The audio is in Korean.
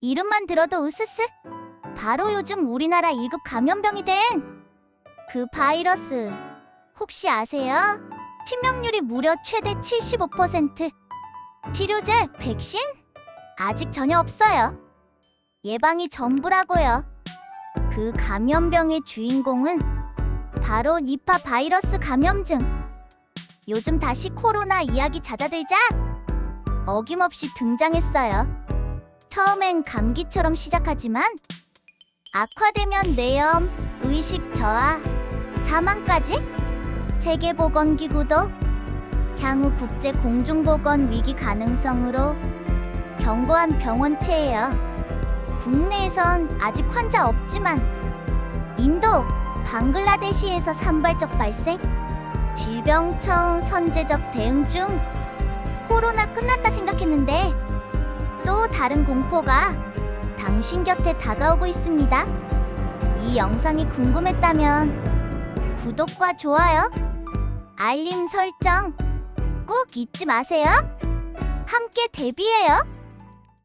이름만 들어도 으스스. 바로 요즘 우리나라 2급 감염병이 된 그 바이러스. 혹시 아세요? 치명률이 무려 최대 75%. 치료제, 백신? 아직 전혀 없어요. 예방이 전부라고요. 그 감염병의 주인공은 바로 니파 바이러스 감염증. 요즘 다시 코로나 이야기 잦아들자 어김없이 등장했어요. 처음엔 감기처럼 시작하지만 악화되면 뇌염, 의식 저하, 사망까지 세계보건기구도 향후 국제 공중보건 위기 가능성으로 경고한 병원체예요. 국내에선 아직 환자 없지만 인도, 방글라데시에서 산발적 발생, 질병청 선제적 대응 중 코로나 끝났다 생각했는데 또 다른 공포가 당신 곁에 다가오고 있습니다. 이 영상이 궁금했다면 구독과 좋아요, 알림 설정 꼭 잊지 마세요. 함께 대비해요.